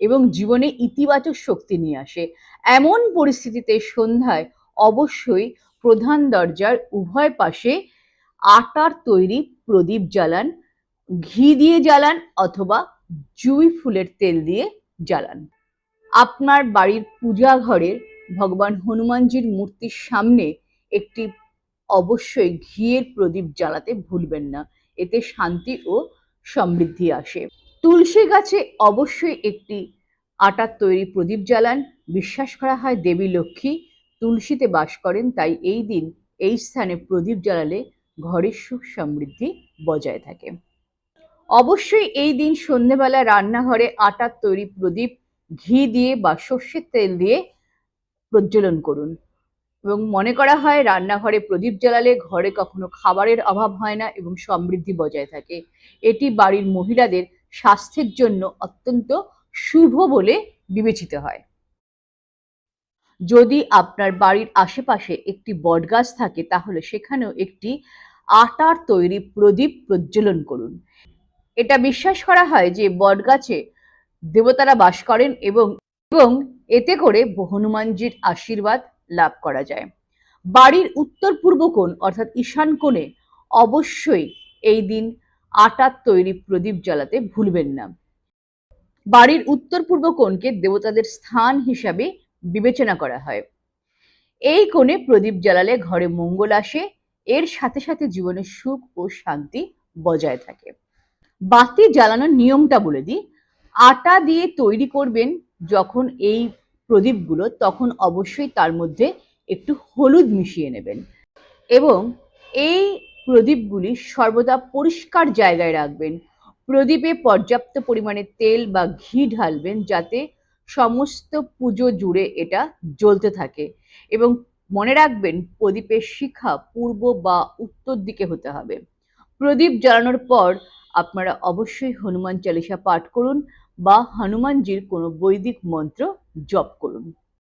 এবং জীবনে ইতিবাচক শক্তি নিয়ে আসে। এমন পরিস্থিতিতে সন্ধ্যায় অবশ্যই প্রধান দরজার উভয় পাশে আটার তৈরি প্রদীপ জ্বালান, ঘি দিয়ে জ্বালান অথবা জুঁই ফুলের তেল দিয়ে জ্বালান। আপনার বাড়ির পূজা ঘরের ভগবান হনুমানজির মূর্তির সামনে একটি অবশ্যই ঘিয়ের প্রদীপ জ্বালাতে ভুলবেন না। এতে শান্তি ও সমৃদ্ধি আসে। তুলসী গাছে অবশ্যই একটি আটার তৈরি প্রদীপ জ্বালান। বিশ্বাস করা হয় দেবী লক্ষ্মী তুলসীতে বাস করেন, তাই এই দিন এই স্থানে প্রদীপ জ্বালালে ঘরের সুখ সমৃদ্ধি বজায় থাকে। অবশ্যই এই দিন সন্ধেবেলা রান্নাঘরে আটার তৈরি প্রদীপ, ঘি দিয়ে বা সর্ষের তেল দিয়ে প্রজ্বলন করুন। এবং মনে করা হয় রান্নাঘরে প্রদীপ জ্বালালে ঘরে কখনো খাবারের অভাব হয় না এবং সমৃদ্ধি বজায় থাকে। এটি বাড়ির মহিলাদের স্বাস্থ্যের জন্য অত্যন্ত শুভ বলে বিবেচিত হয়। যদি আপনার বাড়ির আশেপাশে একটি বটগাছ থাকে, তাহলে সেখানেও একটি আটার তৈরি প্রদীপ প্রজ্বলন করুন। এটা বিশ্বাস করা হয় যে বটগাছে দেবতারা বাস করেন এবং এবং এতে করে হনুমানজির আশীর্বাদ লাভ করা যায়। বাড়ির উত্তর পূর্ব কোণ, অর্থাৎ ঈশান কোণে, অবশ্যই এই দিন আটার তৈরি প্রদীপ জ্বালাতে ভুলবেন না। বাড়ির উত্তর পূর্ব কোণকে দেবতাদের স্থান হিসাবে বিবেচনা করা হয়। এই কোণে প্রদীপ জ্বালালে ঘরে মঙ্গল আসে, এর সাথে সাথে জীবনে সুখ ও শান্তি বজায় থাকে। বাতি জ্বালানোর নিয়মটা বলে দিই। আটা দিয়ে তৈরি করবেন যখন এই প্রদীপগুলো, তখন অবশ্যই তার মধ্যে একটু হলুদ মিশিয়ে নেবেন। এবং এই প্রদীপগুলি সর্বদা পরিষ্কার জায়গায় রাখবেন। প্রদীপে পর্যাপ্ত পরিমাণে তেল বা ঘি ঢালবেন যাতে সমস্ত পুজো জুড়ে এটা জ্বলতে থাকে এবং মনে রাখবেন প্রদীপের শিখা পূর্ব বা উত্তর দিকে হতে হবে। প্রদীপ জ্বালানোর পর আপনারা অবশ্যই হনুমান চালিসা পাঠ করুন বা হনুমানজির কোনো বৈদিক মন্ত্র জপ করুন।